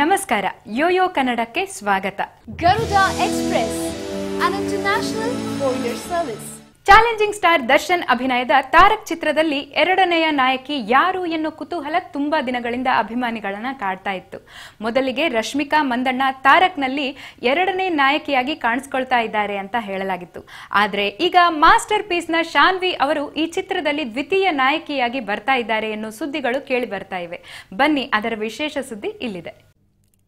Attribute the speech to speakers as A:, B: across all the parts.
A: ನಮಸ್ಕಾರ ಯೋಯೋ ಕನ್ನಡಕ್ಕೆ ಸ್ವಾಗತ.
B: Garuda express international service.
A: Challenging star Darshan ಅಭಿನಯದ ತಾರಕ್ ಚಿತ್ರದಲ್ಲಿ ಎರಡನೆಯ ನಾಯಕಿ ಯಾರು ಎನ್ನುವ ಕುತೂಹಲ ತುಂಬಾ ದಿನಗಳಿಂದ ಅಭಿಮಾನಿಗಳನ್ನ ಕಾಡ್ತಾ ಇತ್ತು. ಮೊದಲಿಗೆ ರಶ್ಮಿಕಾ ಮಂದಣ್ಣ ತಾರಕ್ನಲ್ಲಿ ಎರಡನೇ ನಾಯಕಿಯಾಗಿ ಕಾಣಿಸ್ಕೊಳ್ತಾ ಇದ್ದಾರೆ ಅಂತ ಹೇಳಲಾಗಿತ್ತು. ಆದ್ರೆ ಈಗ ಮಾಸ್ಟರ್ ಪೀಸ್ನ ಶಾನ್ವಿ ಅವರು ಈ ಚಿತ್ರದಲ್ಲಿ ದ್ವಿತೀಯ ನಾಯಕಿಯಾಗಿ ಬರ್ತಾ ಇದ್ದಾರೆ ಎನ್ನುವ ಸುದ್ದಿಗಳು ಕೇಳಿ ಬರ್ತಾ ಇವೆ. ಬನ್ನಿ ಅದರ ವಿಶೇಷ ಸುದ್ದಿ ಇಲ್ಲಿದೆ.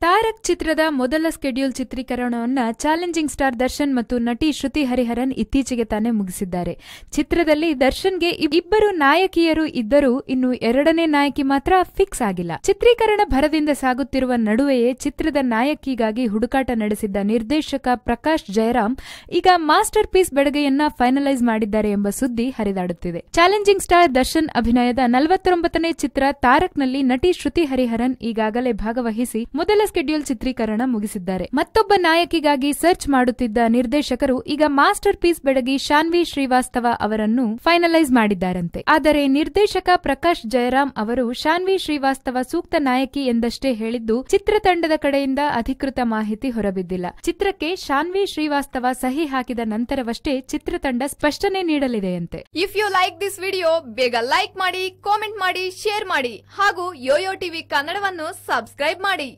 A: ತಾರಕ್ ಚಿತ್ರದ ಮೊದಲ ಸ್ಕೆಡ್ಯೂಲ್ ಚಿತ್ರೀಕರಣವನ್ನು ಚಾಲೆಂಜಿಂಗ್ ಸ್ಟಾರ್ ದರ್ಶನ್ ಮತ್ತು ನಟಿ ಶ್ರುತಿ ಹರಿಹರನ್ ಇತ್ತೀಚೆಗೆ ತಾನೇ ಮುಗಿಸಿದ್ದಾರೆ. ಚಿತ್ರದಲ್ಲಿ ದರ್ಶನ್ಗೆ ಇಬ್- ಇಬ್ಬರು ನಾಯಕಿಯರು ಇದ್ದರೂ ಇನ್ನು ಎರಡನೇ ನಾಯಕಿ ಮಾತ್ರ ಫಿಕ್ಸ್ ಆಗಿಲ್ಲ. ಚಿತ್ರೀಕರಣ ಭರದಿಂದ ಸಾಗುತ್ತಿರುವ ನಡುವೆಯೇ ಚಿತ್ರದ ನಾಯಕಿಗಾಗಿ ಹುಡುಕಾಟ ನಡೆಸಿದ್ದ ನಿರ್ದೇಶಕ ಪ್ರಕಾಶ್ ಜಯರಾಮ್ ಈಗ ಮಾಸ್ಟರ್ ಪೀಸ್ ಬೆಡಗೆಯನ್ನ ಫೈನಲೈಸ್ ಮಾಡಿದ್ದಾರೆ ಎಂಬ ಸುದ್ದಿ ಹರಿದಾಡುತ್ತಿದೆ. ಚಾಲೆಂಜಿಂಗ್ ಸ್ಟಾರ್ ದರ್ಶನ್ ಅಭಿನಯದ ನಲವತ್ತೊಂಬತ್ತನೇ ಚಿತ್ರ ತಾರಕ್ನಲ್ಲಿ ನಟಿ ಶ್ರುತಿ ಹರಿಹರನ್ ಈಗಾಗಲೇ ಭಾಗವಹಿಸಿ ಮೊದಲ ಸ್ಕೆಡ್ಯೂಲ್ ಚಿತ್ರೀಕರಣ ಮುಗಿಸಿದ್ದಾರೆ. ಮತ್ತೊಬ್ಬ ನಾಯಕಿಗಾಗಿ ಸರ್ಚ್ ಮಾಡುತ್ತಿದ್ದ ನಿರ್ದೇಶಕರು ಈಗ ಮಾಸ್ಟರ್ ಪೀಸ್ ಬೆಡಗಿ ಶಾನ್ವಿ ಶ್ರೀವಾಸ್ತವ ಅವರನ್ನು ಫೈನಲೈಸ್ ಮಾಡಿದ್ದಾರಂತೆ. ಆದರೆ ನಿರ್ದೇಶಕ ಪ್ರಕಾಶ್ ಜಯರಾಮ್ ಅವರು ಶಾನ್ವಿ ಶ್ರೀವಾಸ್ತವ ಸೂಕ್ತ ನಾಯಕಿ ಎಂದಷ್ಟೇ ಹೇಳಿದ್ದು, ಚಿತ್ರತಂಡದ ಕಡೆಯಿಂದ ಅಧಿಕೃತ ಮಾಹಿತಿ ಹೊರಬಿದ್ದಿಲ್ಲ. ಚಿತ್ರಕ್ಕೆ ಶಾನ್ವಿ ಶ್ರೀವಾಸ್ತವ ಸಹಿ ಹಾಕಿದ ನಂತರವಷ್ಟೇ ಚಿತ್ರತಂಡ ಸ್ಪಷ್ಟನೆ ನೀಡಲಿದೆಯಂತೆ.
B: If you like this video ಬೇಗ ಲೈಕ್ ಮಾಡಿ ಕಾಮೆಂಟ್ ಮಾಡಿ ಶೇರ್ ಮಾಡಿ ಹಾಗೂ ಯೋಯೋ ಟಿವಿ ಕನ್ನಡವನ್ನು ಸಬ್ಸ್ಕ್ರೈಬ್ ಮಾಡಿ.